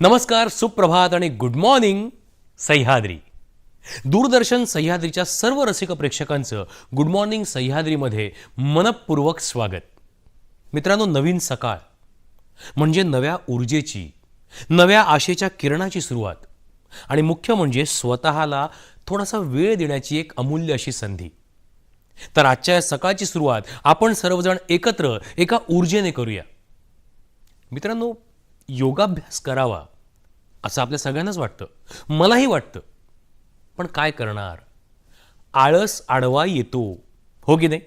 नमस्कार सुप्रभात आणि गुड मॉर्निंग सह्याद्री. दूरदर्शन सह्याद्रीच्या सर्व रसिक प्रेक्षकांचं गुड मॉर्निंग सह्याद्रीमध्ये मनपूर्वक स्वागत. मित्रांनो नवीन सकाळ म्हणजे नव्या ऊर्जेची नव्या आशेच्या किरणाची सुरुवात आणि मुख्य म्हणजे स्वतःला थोडासा वेळ देण्याची एक अमूल्य अशी संधी. तर आजच्या या सकाळची सुरुवात आपण सर्वजण एकत्र एका ऊर्जेने करूया. मित्रांनो योगाभ्यास करावा. असं आपल्या सगळ्यांनाच वाटतं. मलाही वाटतं. पण काय करणार? आळस आडवा येतो. हो की नाही?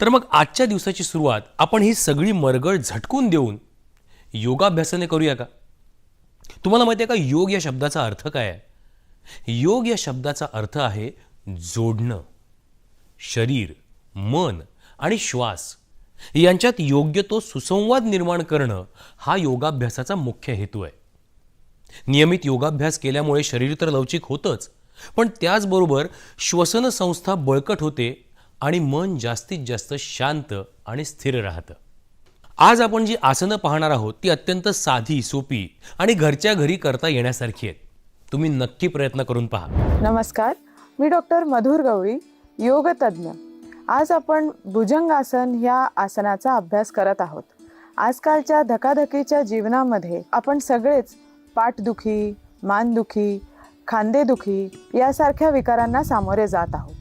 तर मग आजच्या दिवसाची सुरुवात आपण ही सगळी मरगळ झटकून देऊन योगाभ्यासाने करूया का? तुम्हाला माहिती आहे का योग या शब्दाचा अर्थ काय आहे? योग या शब्दाचा अर्थ आहे जोडणं. शरीर मन आणि श्वास यांच्यात योग्य तो सुसंवाद निर्माण करणं हा योगाभ्यासाचा मुख्य हेतू आहे. नियमित योगाभ्यास केल्यामुळे शरीर तर लवचिक होतंच पण त्याचबरोबर श्वसन संस्था बळकट होते आणि मन जास्तीत जास्त शांत आणि स्थिर राहतं. आज आपण जी आसनं पाहणार आहोत ती अत्यंत साधी सोपी आणि घरच्या घरी करता येण्यासारखी आहेत. तुम्ही नक्की प्रयत्न करून पहा. नमस्कार मी डॉक्टर मधुर गवळी योग आज आपण भुजंगासन ह्या आसनाचा अभ्यास करत आहोत. आजकालच्या धकाधकीच्या जीवनामध्ये आपण सगळेच पाठदुखी मानदुखी खांदेदुखी यासारख्या विकारांना सामोरे जात आहोत.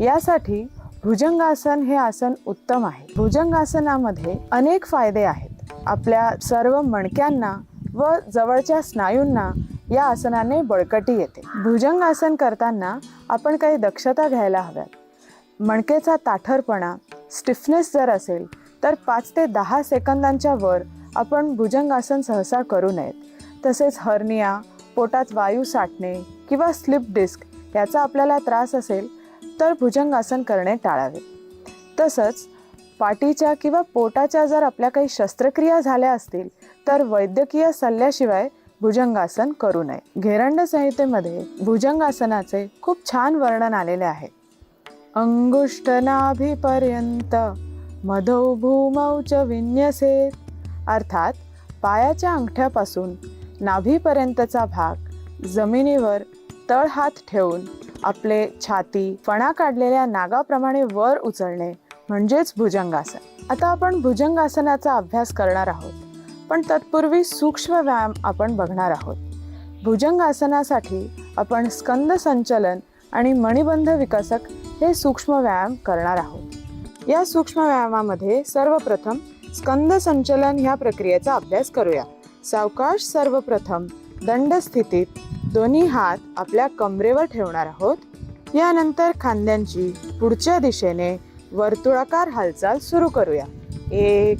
यासाठी भुजंगासन हे आसन उत्तम आहे. भुजंगासनामध्ये अनेक फायदे आहेत. आपल्या सर्व मणक्यांना व जवळच्या स्नायूंना या आसनाने बळकटी येते. भुजंगासन करताना आपण काही दक्षता घ्यायला हव्यात. मणकेचा ताठरपणा स्टिफनेस जर असेल तर पाच ते दहा सेकंदांच्या वर आपण भुजंगासन सहसा करू नयेत. तसेच हर्निया पोटात वायू साठणे किंवा स्लिप डिस्क याचा आपल्याला त्रास असेल तर भुजंगासन करणे टाळावे. तसंच पाठीच्या किंवा पोटाच्या जर आपल्या काही शस्त्रक्रिया झाल्या असतील तर वैद्यकीय सल्ल्याशिवाय भुजंगासन करू नये. घेरंड संहितेमध्ये भुजंगासनाचे खूप छान वर्णन आलेले आहे. अंगुष्ठनाभिपर्यंत मधौ भूमौ च विन्यसेत अर्थात पायाच्या अंगठ्यापासून नाभीपर्यंतचा भाग जमिनीवर तळ हात ठेवून आपले छाती फणा काढलेल्या नागाप्रमाणे वर उचलणे म्हणजेच भुजंगासन. आता आपण भुजंगासनाचा अभ्यास करणार आहोत पण तत्पूर्वी सूक्ष्म व्यायाम आपण बघणार आहोत. भुजंगासनासाठी आपण स्कंद संचलन आणि मणिबंध विकसक हे सूक्ष्म व्यायाम करणार आहोत. या सूक्ष्म व्यायामामध्ये सर्वप्रथम स्कंद संचलन ह्या प्रक्रियेचा अभ्यास करूया. सावकाश सर्वप्रथम दंड स्थितीत दोन्ही हात आपल्या कमरेवर ठेवणार आहोत. यानंतर खांद्यांची पुढच्या दिशेने वर्तुळाकार हालचाल सुरू करूया. एक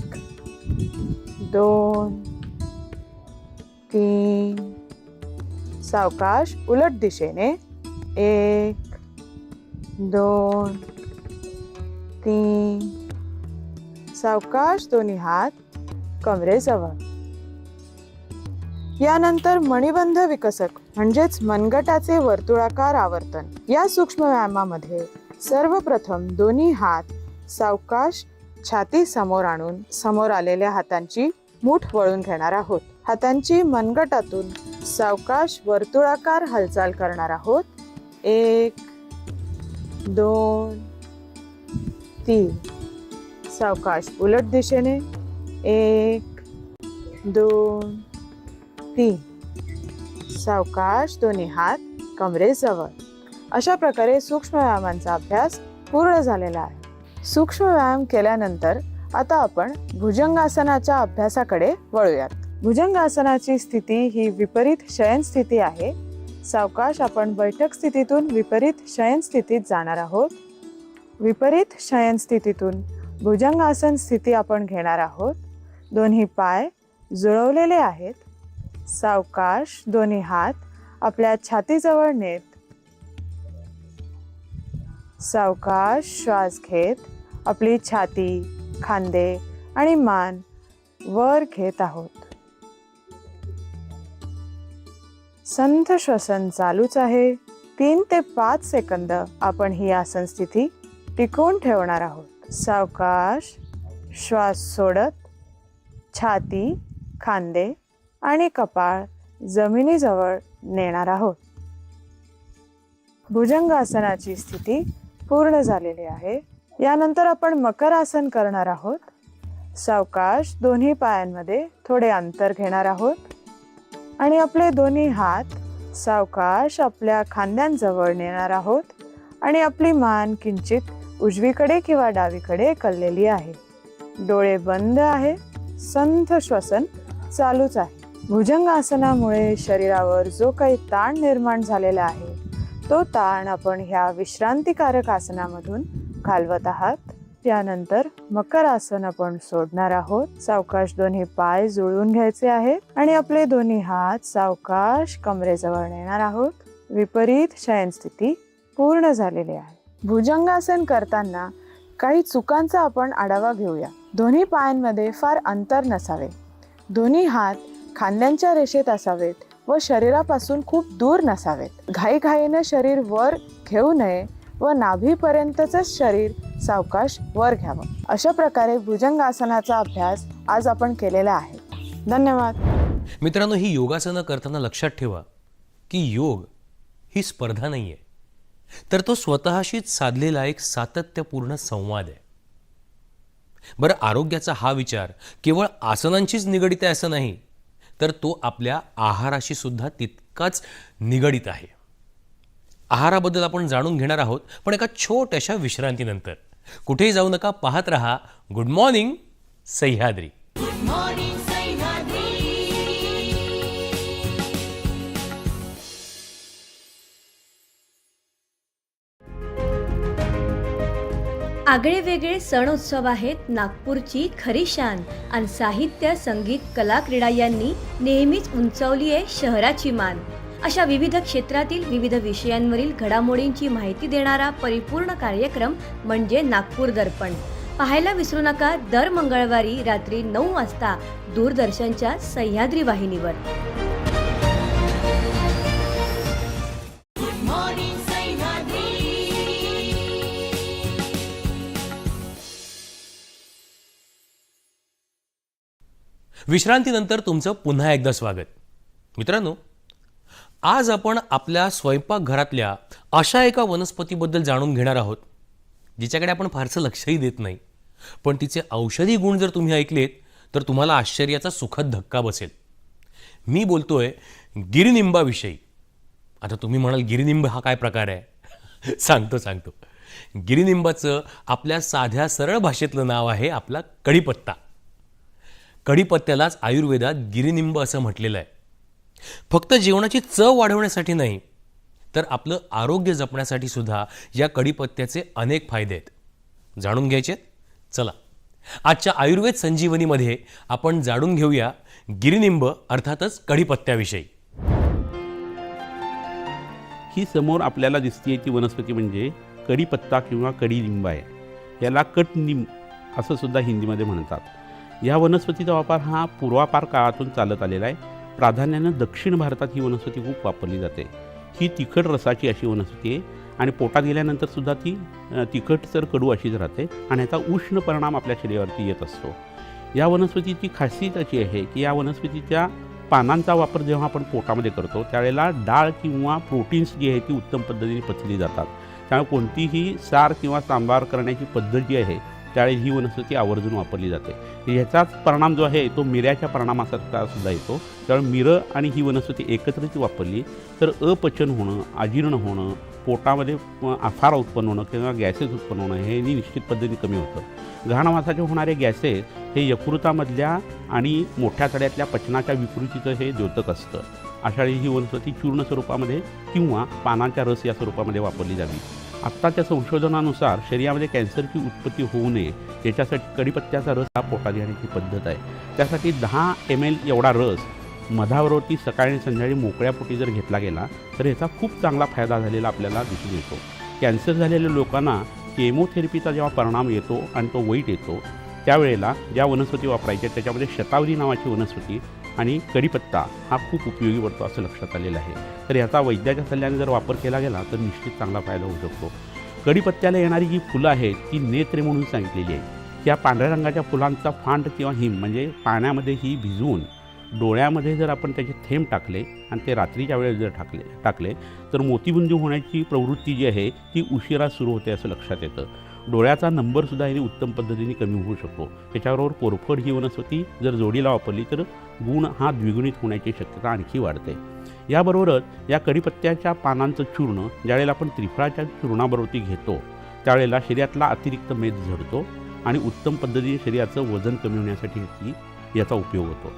दोन तीन. सावकाश उलट दिशेने. एक दोन तीन. सावकाश दोन्ही हात कमरेजवळ. यानंतर मणिबंध विकसक म्हणजेच मनगटाचे वर्तुळाकार आवर्तन. या सूक्ष्म व्यायामामध्ये सर्वप्रथम दोन्ही हात सावकाश छाती समोर आणून समोर आलेल्या हातांची मूठ वळून घेणार आहोत. हातांची मनगटातून सावकाश वर्तुळाकार हालचाल करणार आहोत. एक दोन तीन. सावकाश उलट दिशेने. एक दोन तीन सावकाश दोन्ही हात कमरेजवळ. अशा प्रकारे सूक्ष्म व्यायामांचा अभ्यास पूर्ण झालेला आहे. सूक्ष्म व्यायाम केल्यानंतर आता आपण भुजंगासनाच्या अभ्यासाकडे वळूयात. भुजंगासनाची स्थिती ही विपरीत शयन स्थिती आहे. सावकाश आपण बैठक स्थितीतून विपरीत शयन स्थितीत जाणार आहोत. विपरीत शयन स्थितीतून भुजंगासन स्थिती आपण घेणार आहोत. दोन्ही पाय जुळवलेले आहेत. सावकाश दोन्ही हात आपल्या छातीजवळ नेत. सावकाश श्वास घेत आपली छाती खांदे आणि मान वर घेत आहोत. संथ श्वसन चालूच आहे. तीन ते पाच सेकंद आपण ही आसन स्थिती टिकवून ठेवणार आहोत. सावकाश श्वास सोडत छाती खांदे आणि कपाळ जमिनीजवळ नेणार आहोत. भुजंगासनाची स्थिती पूर्ण झालेली आहे. यानंतर आपण मकर आसन करणार आहोत. सावकाश दोन्ही पायांमध्ये थोडे अंतर घेणार आहोत. आणि आपले दोन्ही हात सावकाश आपल्या खांद्यांजवळ नेणार आहोत. आणि आपली मान किंचित उजवीकडे किंवा डावीकडे कललेली आहे. डोळे बंद आहे. संथ श्वसन चालूच आहे. भुजंगासनामुळे शरीरावर जो काही ताण निर्माण झालेला आहे तो ताण आपण ह्या विश्रांतिकारक आसनामधून घालवत आहात. त्यानंतर मकर आसन आपण सोडणार आहोत. सावकाश दोन्ही पाय जुळवून घ्यायचे आहेत आणि आपले दोन्ही हात सावकाश कमरेजवळ नेणार आहोत. विपरीत शयन स्थिती पूर्ण झालेली आहे. भुजंगासन करताना काही चुकांचा आपण आढावा घेऊया. दोन्ही पायांमध्ये फार अंतर नसावे. दोन्ही हात खांद्यांच्या रेषेत असावेत व शरीरापासून खूप दूर नसावेत. घाईघाईने शरीर वर घेऊ नये व नाभीपर्यंतच शरीर सावकाश वर घ्यावं. अशा प्रकारे भुजंगासनाचा अभ्यास आज आपण केलेला आहे. धन्यवाद. मित्रांनो ही योगासनं करताना लक्षात ठेवा की योग ही स्पर्धा नाही आहे तर तो स्वतःशीच साधलेला एक सातत्यपूर्ण संवाद आहे. बरं आरोग्याचा हा विचार केवळ आसनांशीच निगडित आहे असं नाही तर तो आपल्या आहाराशी सुद्धा तितकाच निगडित आहे. आहाराबद्दल आपण जाणून घेणार आहोत पण एका छोट्याशा विश्रांतीनंतर. कुठेही जाऊ नका पाहत रहा. Good morning Sahyadri. आगळे आगळेवेगळे सण उत्सव आहेत नागपूरची खरी शान आणि साहित्य संगीत कला क्रीडा यांनी नेहमीच उंचावली आहे शहराची मान. अशा विविध क्षेत्रातील विविध विषयांवरील घडामोडींची माहिती देणारा परिपूर्ण कार्यक्रम म्हणजे नागपूर दर्पण. पाहायला विसरू नका दर मंगळवारी रात्री नऊ वाजता दूरदर्शनच्या सह्याद्री वाहिनीवर. विश्रांतीनंतर तुमचं पुन्हा एकदा स्वागत. मित्रांनो आज आपण आपल्या स्वयंपाकघरातल्या अशा एका वनस्पतीबद्दल जाणून घेणार आहोत जिच्याकडे आपण फारसं लक्षही देत नाही. पण तिचे औषधी गुण जर तुम्ही ऐकलेत तर तुम्हाला आश्चर्याचा सुखद धक्का बसेल. मी बोलतोय गिरिनिंबाविषयी. आता तुम्ही म्हणाल गिरिनिंब हा काय प्रकार आहे? सांगतो सांगतो. गिरिनिंबाचं आपल्या साध्या सरळ भाषेतलं नाव आहे आपला कढीपत्ता. कढीपत्त्यालाच आयुर्वेदात गिरिनिंब असं म्हटलेलं आहे. फक्त जेवणाची चव वाढवण्यासाठी नाही तर आपलं आरोग्य जपण्यासाठी सुद्धा या कढीपत्त्याचे अनेक फायदे आहेत. जाणून घ्यायचे चला. आजच्या आयुर्वेद संजीवनीमध्ये आपण जाणून घेऊया गिरिनिंब अर्थातच कढीपत्त्याविषयी ही समोर आपल्याला दिसते ती वनस्पती म्हणजे कढीपत्ता किंवा कढीलिंब आहे. याला कटनिंब असं सुद्धा हिंदीमध्ये म्हणतात. या वनस्पतीचा वापर हा पूर्वापार काळातून चालत आलेला आहे. प्राधान्यानं दक्षिण भारतात ही वनस्पती खूप वापरली जाते. ही तिखट रसाची अशी वनस्पती आहे आणि पोटात गेल्यानंतर सुद्धा ती तिखट तर कडू अशीच राहते आणि याचा उष्ण परिणाम आपल्या शरीरावरती येत असतो. या वनस्पतीची खासियत अशी आहे की या वनस्पतीच्या पानांचा वापर जेव्हा आपण पोटामध्ये करतो त्यावेळेला डाळ किंवा प्रोटीन्स जी आहे ती उत्तम पद्धतीने पचली जातात. त्यामुळे कोणतीही सार किंवा सांबार करण्याची पद्धत जी आहे त्यावेळी ही वनस्पती आवर्जून वापरली जाते. ह्याचाच परिणाम जो आहे तो मिऱ्याच्या परिणामासारखा सुद्धा येतो. त्यामुळे मिरं आणि ही वनस्पती एकत्रित वापरली तर अपचन होणं अजीर्ण होणं पोटामध्ये अ, आफारा उत्पन्न होणं किंवा गॅसेस उत्पन्न होणं हे निश्चित पद्धतीने कमी होतं. घाणवासाचे होणारे गॅसेस हे यकृतामधल्या आणि मोठ्या सड्यातल्या पचनाच्या विकृतीचं हे द्योतक असतं. अशा वेळी ही वनस्पती चूर्ण स्वरूपामध्ये किंवा पानांच्या रस या स्वरूपामध्ये वापरली जावी. आत्ताच्या संशोधनानुसार शरीरामध्ये कॅन्सरची उत्पत्ती होऊ नये याच्यासाठी कडीपत्त्याचा रस हा पोटात घेण्याची पद्धत आहे. त्यासाठी दहा एम एल एवढा रस मधावरती सकाळी आणि संध्याकाळी मोकळ्या पोटी जर घेतला गेला तर याचा खूप चांगला फायदा झालेला आपल्याला दिसून येतो. कॅन्सर झालेल्या लोकांना केमोथेरपीचा जेव्हा परिणाम येतो आणि तो वाईट येतो त्यावेळेला ज्या वनस्पती वापरायच्या त्याच्यामध्ये शतावरी नावाची वनस्पती आणि कढीपत्ता हा खूप उपयोगी पडतो असं लक्षात आलेलं आहे. तर याचा वैद्याच्या सल्ल्याने जर वापर केला गेला तर निश्चित चांगला फायदा होऊ शकतो. कढीपत्त्याला येणारी जी फुलं आहेत ती नेत्रे म्हणून सांगितलेली आहे त्या पांढऱ्या रंगाच्या फुलांचा फांड किंवा हिम म्हणजे पाण्यामध्ये ही भिजवून डोळ्यामध्ये जर आपण त्याचे थेंब टाकले आणि ते रात्रीच्या वेळेस जर टाकले टाकले तर मोतीबुंदी होण्याची प्रवृत्ती जी आहे ती उशिरा सुरू होते असं लक्षात येतं. डोळ्याचा नंबरसुद्धा याने उत्तम पद्धतीने कमी होऊ शकतो. त्याच्याबरोबर कोरफड ही वनस्पती जर जोडीला वापरली तर गुण हा द्विगुणित होण्याची शक्यता आणखी वाढते. याबरोबरच या कढीपत्त्याच्या पानांचं चूर्ण ज्यावेळेला आपण त्रिफळाच्या चूर्णाबरोबरती घेतो त्यावेळेला शरीरातला अतिरिक्त मेद झडतो आणि उत्तम पद्धतीने शरीराचं वजन कमी होण्यासाठी याचा उपयोग होतो.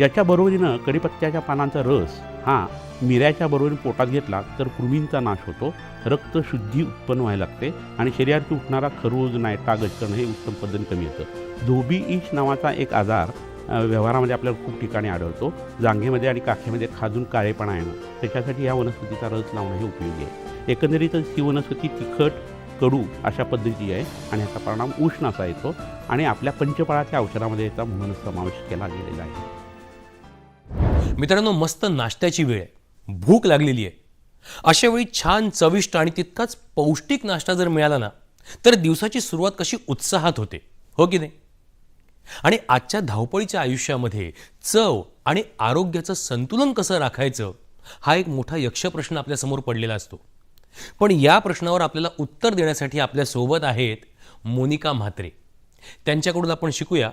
याच्या बरोबरीनं कढीपत्त्याच्या पानांचा रस हा मिऱ्याच्या बरोबरीने पोटात घेतला तर कृमींचा नाश होतो. रक्तशुद्धी उत्पन्न व्हायला लागते आणि शरीरात उठणारा खरूज नायटा गचकण हे उत्तम पद्धतीने कमी येतं धोबी ईश नावाचा एक आजार व्यवहारामध्ये आपल्याला खूप ठिकाणी आढळतो. जांघेमध्ये आणि काखेमध्ये खाजून काळेपणा येणं. त्याच्यासाठी या वनस्पतीचा रस लावणं हे उपयोगी आहे. एकंदरीतच ही वनस्पती तिखट कडू अशा पद्धतीची आहे आणि याचा परिणाम उष्ण असा येतो आणि आपल्या पंचपाळाच्या औषधामध्ये याचा म्हणून समावेश केला गेलेला आहे. मित्रांनो मस्त नाश्त्याची वेळ आहे. भूक लागलेली आहे. अशा वेळी छान चविष्ट आणि तितकाच पौष्टिक नाश्ता जर मिळाला ना तर दिवसाची सुरुवात कशी उत्साहात होते. हो की नाही? आणि आजच्या धावपळीच्या आयुष्यामध्ये चव आणि आरोग्याचं संतुलन कसं राखायचं हा एक मोठा यक्षप्रश्न आपल्यासमोर पडलेला असतो. पण या प्रश्नावर आपल्याला उत्तर देण्यासाठी आपल्यासोबत आहेत मोनिका म्हात्रे. त्यांच्याकडून आपण शिकूया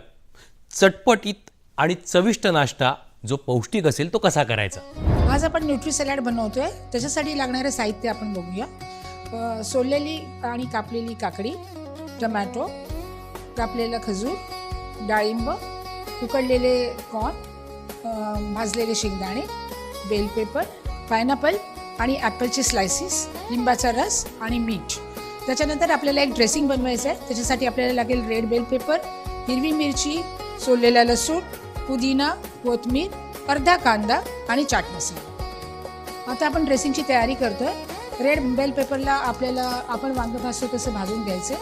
चटपटीत आणि चविष्ट नाश्ता जो पौष्टिक असेल तो कसा करायचा? आज आपण न्यूट्री सॅलॅड बनवतोय. त्याच्यासाठी लागणारे साहित्य आपण बघूया. सोललेली आणि कापलेली काकडी टमॅटो कापलेला खजूर डाळिंब उकडलेले कॉर्न भाजलेले शेंगदाणे बेल पेपर पायनॅपल आणि ॲपलचे स्लायसिस लिंबाचा रस आणि मीठ. त्याच्यानंतर आपल्याला एक ड्रेसिंग बनवायचं आहे त्याच्यासाठी आपल्याला लागेल रेड बेल पेपर हिरवी मिरची सोललेला लसूण पुदिना कोथमीर अर्धा कांदा आणि चाट मसाला. आता आपण ड्रेसिंगची तयारी करतोय. रेड बेल पेपरला आपल्याला आपण वांगं भाजतो तसं भाजून घ्यायचं.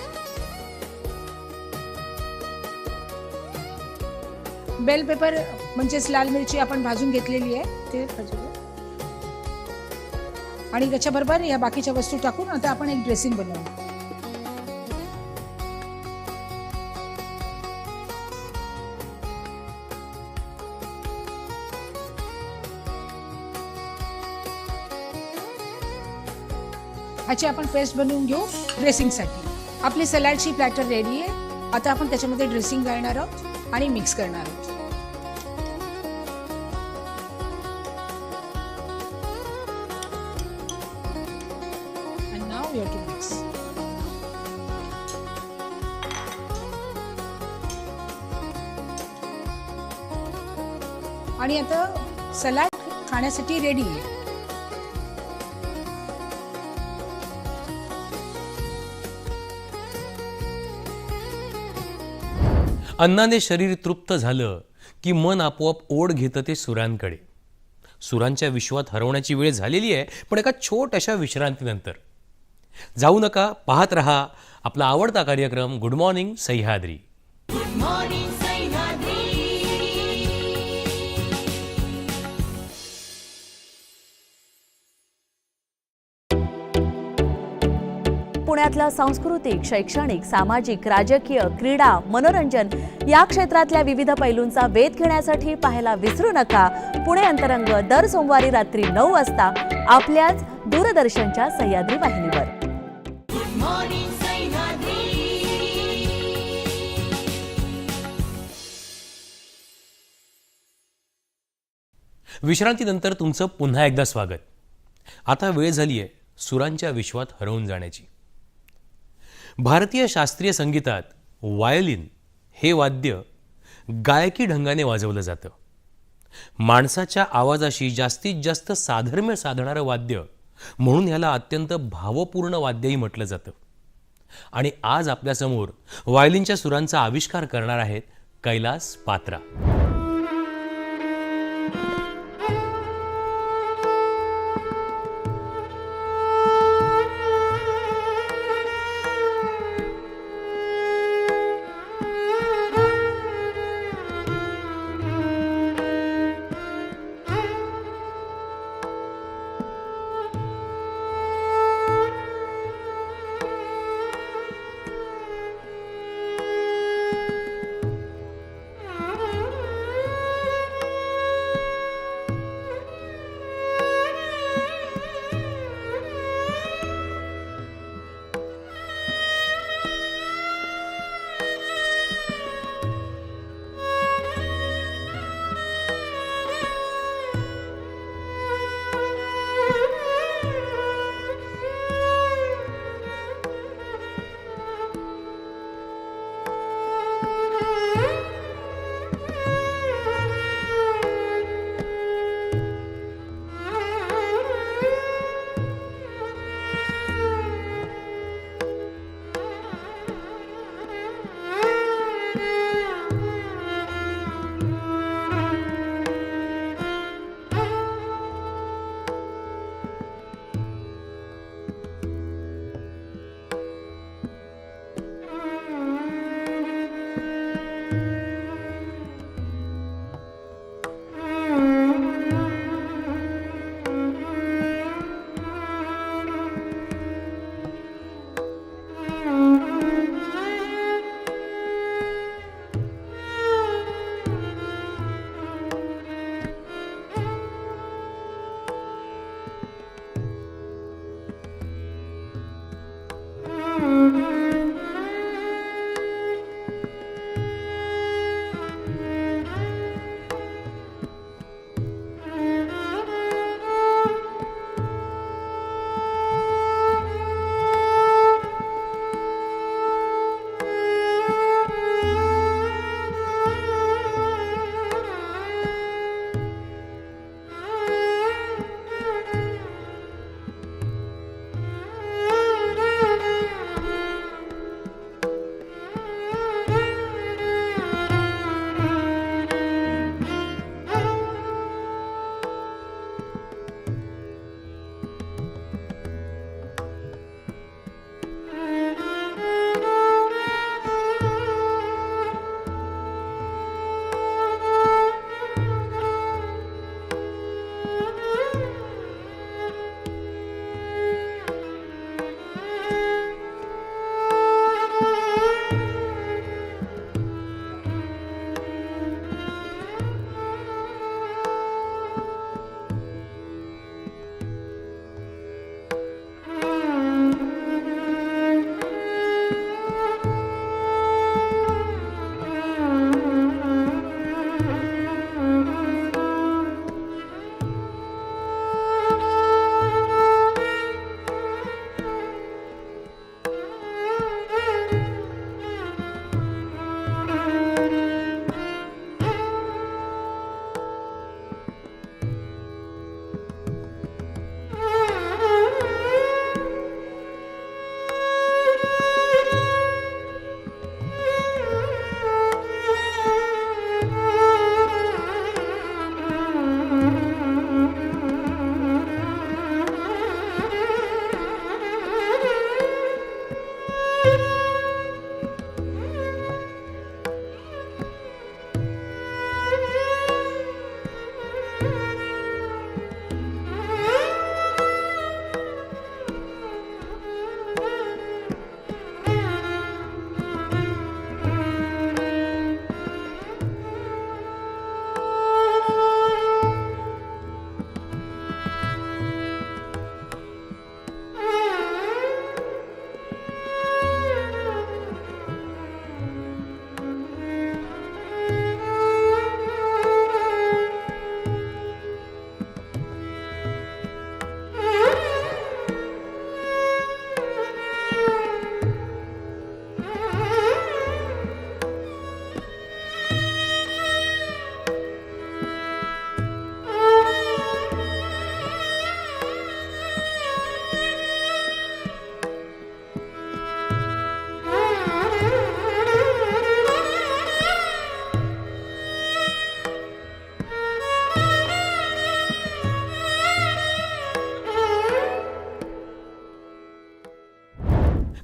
बेल पेपर म्हणजेच लाल मिरची आपण भाजून घेतलेली आहे. ते भाजून आणि त्याच्याबरोबर या बाकीच्या वस्तू टाकून आता आपण एक ड्रेसिंग बनवू ह्याची आपण पेस्ट बनवून घेऊ ड्रेसिंगसाठी. आपली सलॅडची प्लॅटर रेडी आहे. आता आपण त्याच्यामध्ये ड्रेसिंग घालणार आहोत आणि मिक्स करणार आहोत. And now आणि आता सलाड खाण्यासाठी रेडी आहे. अन्नाने शरीर तृप्त झालं की मन आपोआप ओढ घेतं ते सुरांकडे. सुरांच्या विश्वात हरवण्याची वेळ झालेली आहे पण एका छोट्याशा विश्रांतीनंतर. जाऊ नका पाहत रहा आपला आवडता कार्यक्रम गुड मॉर्निंग सह्याद्री. पुण्यातलं सांस्कृतिक शैक्षणिक सामाजिक राजकीय क्रीडा मनोरंजन या क्षेत्रातल्या विविध पैलूंचा वेध घेण्यासाठी पाहायला विसरू नका. पुणे अंतरंग दर सोमवारी रात्री नऊ वाजता आपल्याच दूरदर्शनच्या सह्याद्री वाहिनीवर. विश्रांतीनंतर तुमचं पुन्हा एकदा स्वागत. आता वेळ झाली आहे सुरांच्या विश्वात हरवून जाण्याची. भारतीय शास्त्रीय संगीतात वायलिन हे वाद्य गायकी ढंगाने वाजवलं जातं. माणसाच्या आवाजाशी जास्तीत जास्त साधर्म्य साधणारं वाद्य म्हणून ह्याला अत्यंत भावपूर्ण वाद्यही म्हटलं जातं. आणि आज आपल्यासमोर वायलिनच्या सुरांचा आविष्कार करणार आहेत कैलास पात्रा.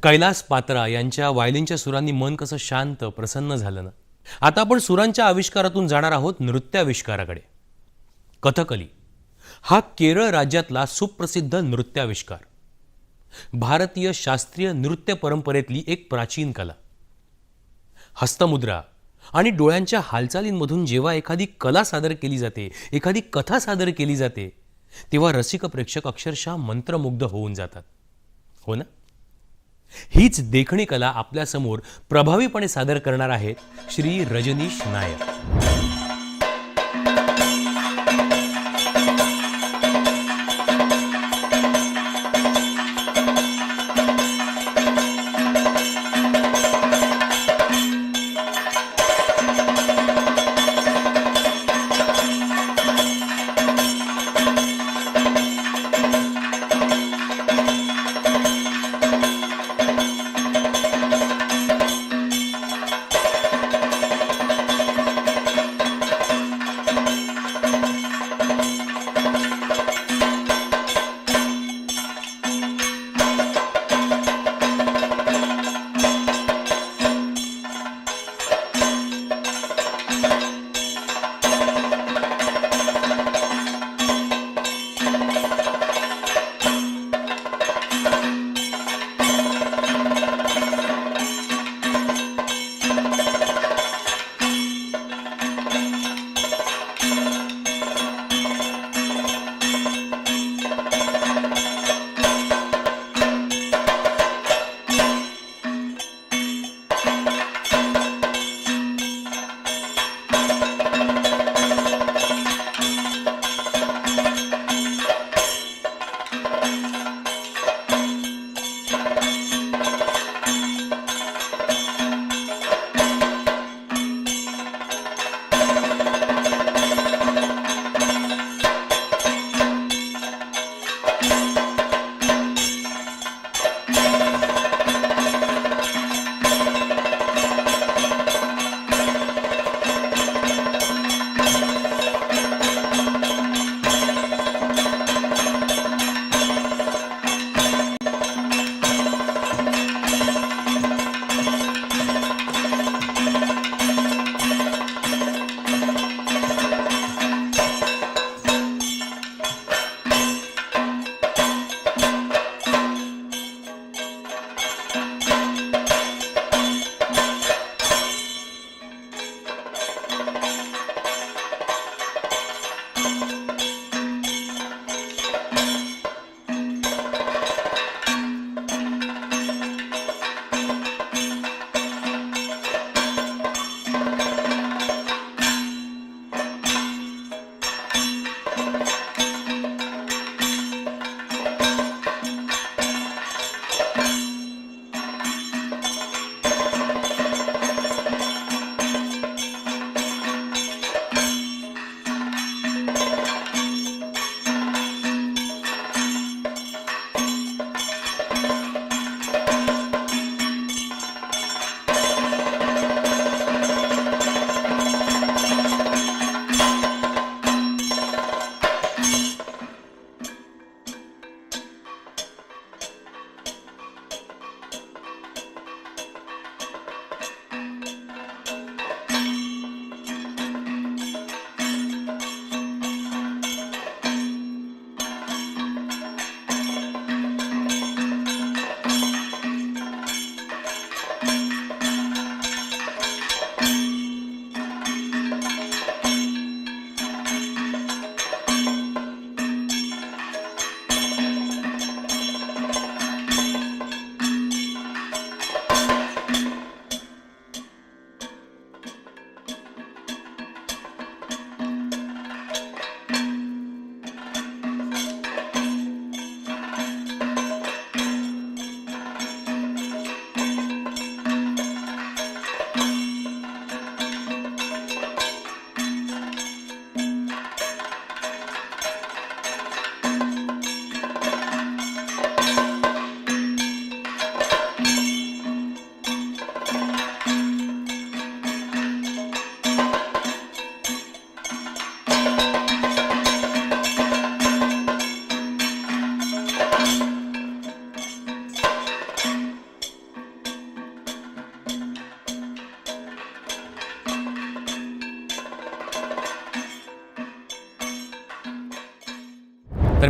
कैलास पात्रा यांच्या वायलिनच्या सुरांनी मन कसं शांत प्रसन्न झालं ना? आता आपण सुरांच्या आविष्कारातून जाणार आहोत नृत्याविष्काराकडे. कथकली. हा केरळ राज्यातला सुप्रसिद्ध नृत्याविष्कार. भारतीय शास्त्रीय नृत्य परंपरेतली एक प्राचीन कला. हस्तमुद्रा आणि डोळ्यांच्या हालचालींमधून जेव्हा एखादी कला सादर केली जाते एखादी कथा सादर केली जाते तेव्हा रसिक प्रेक्षक अक्षरशः मंत्रमुग्ध होऊन जातात. हो ना? हीच देखणी कला आपल्यासमोर प्रभावीपणे सादर करणार आहेत श्री रजनीश नायक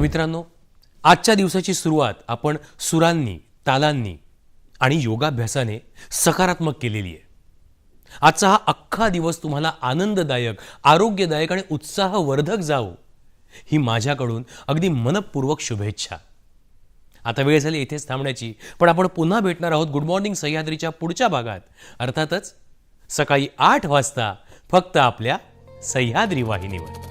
मित्रांनो आजच्या दिवसाची सुरुवात आपण सुरांनी तालांनी आणि योगाभ्यासाने सकारात्मक केलेली आहे. आजचा हा अख्खा दिवस तुम्हाला आनंददायक आरोग्यदायक आणि उत्साहवर्धक जावो ही माझ्याकडून अगदी मनपूर्वक शुभेच्छा. आता वेळ झाली इथेच थांबण्याची पण आपण पुन्हा भेटणार आहोत गुड मॉर्निंग सह्याद्रीच्या पुढच्या भागात. अर्थातच सकाळी आठ वाजता फक्त आपल्या सह्याद्री वाहिनीवर.